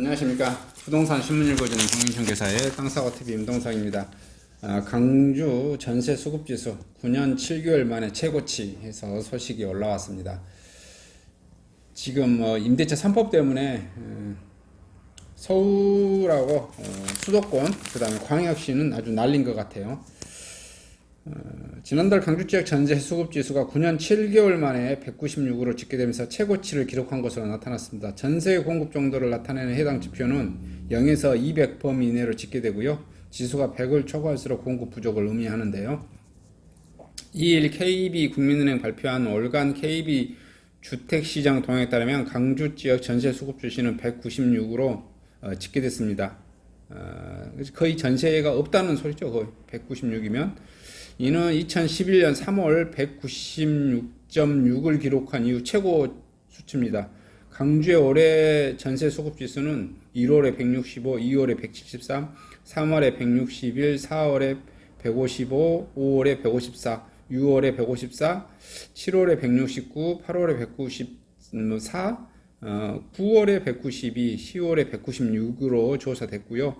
안녕하십니까. 부동산 신문 읽어주는 강민청 교사의 땅사고TV 임동상입니다. 아, 강주 전세 수급지수 9년 7개월 만에 최고치 해서 소식이 올라왔습니다. 지금 뭐 임대차 3법 때문에 음, 서울하고 어, 수도권 그다음에 광역시는 아주 날린 것 같아요. 어, 지난달 강주 지역 전세 수급 지수가 9년 7개월 만에 196으로 집계되면서 최고치를 기록한 것으로 나타났습니다. 전세 공급 정도를 나타내는 해당 지표는 0에서 200 범위 이내로 집계되고요. 지수가 100을 초과할수록 공급 부족을 의미하는데요. 2일 KB 국민은행 발표한 월간 KB 주택시장 동향에 따르면 강주 지역 전세 수급 주시는 196으로 어, 집계됐습니다. 어, 거의 전세가 없다는 소리죠. 거의 196이면 이는 2011년 3월 196.6을 기록한 이후 최고 수치입니다. 강주의 올해 전세 수급 지수는 1월에 165, 2월에 173, 3월에 161, 4월에 155, 5월에 154, 6월에 154, 7월에 169, 8월에 194, 어, 9월에 192, 10월에 196으로 조사됐고요.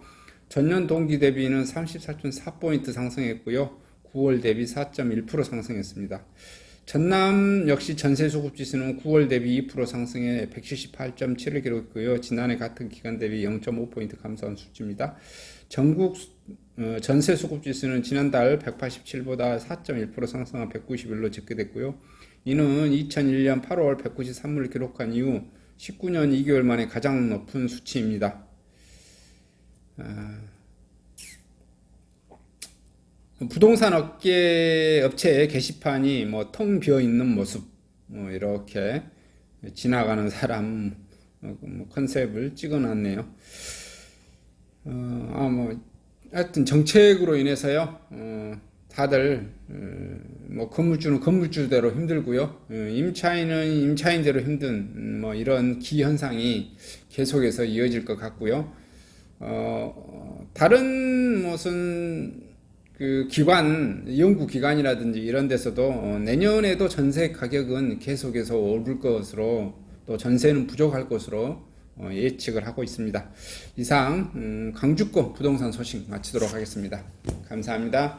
전년 동기 대비는 34.4포인트 상승했고요. 9월 대비 4.1% 상승했습니다. 전남 역시 전세 수급 지수는 9월 대비 2% 상승해 178.7을 기록했고요. 지난해 같은 기간 대비 0.5포인트 감소한 수치입니다. 전국 어, 전세 수급 지수는 지난달 187보다 4.1% 상승한 191로 집계됐고요. 이는 2001년 8월 193을 기록한 이후 19년 2개월 만에 가장 높은 수치입니다. 아, 부동산 업계 업체의 게시판이 뭐 텅 비어 있는 모습 뭐 이렇게 지나가는 사람 뭐 컨셉을 찍어놨네요. 어, 아뭐 하여튼 정책으로 인해서요. 어, 다들 어, 뭐 건물주는 건물주대로 힘들고요. 어, 임차인은 임차인대로 힘든 음, 뭐 이런 기현상이 계속해서 이어질 것 같고요. 어, 다른 무슨 그 기관, 연구 기관이라든지 이런 데서도 어, 내년에도 전세 가격은 계속해서 오를 것으로 또 전세는 부족할 것으로 어, 예측을 하고 있습니다. 이상 음, 강주권 부동산 소식 마치도록 하겠습니다. 감사합니다.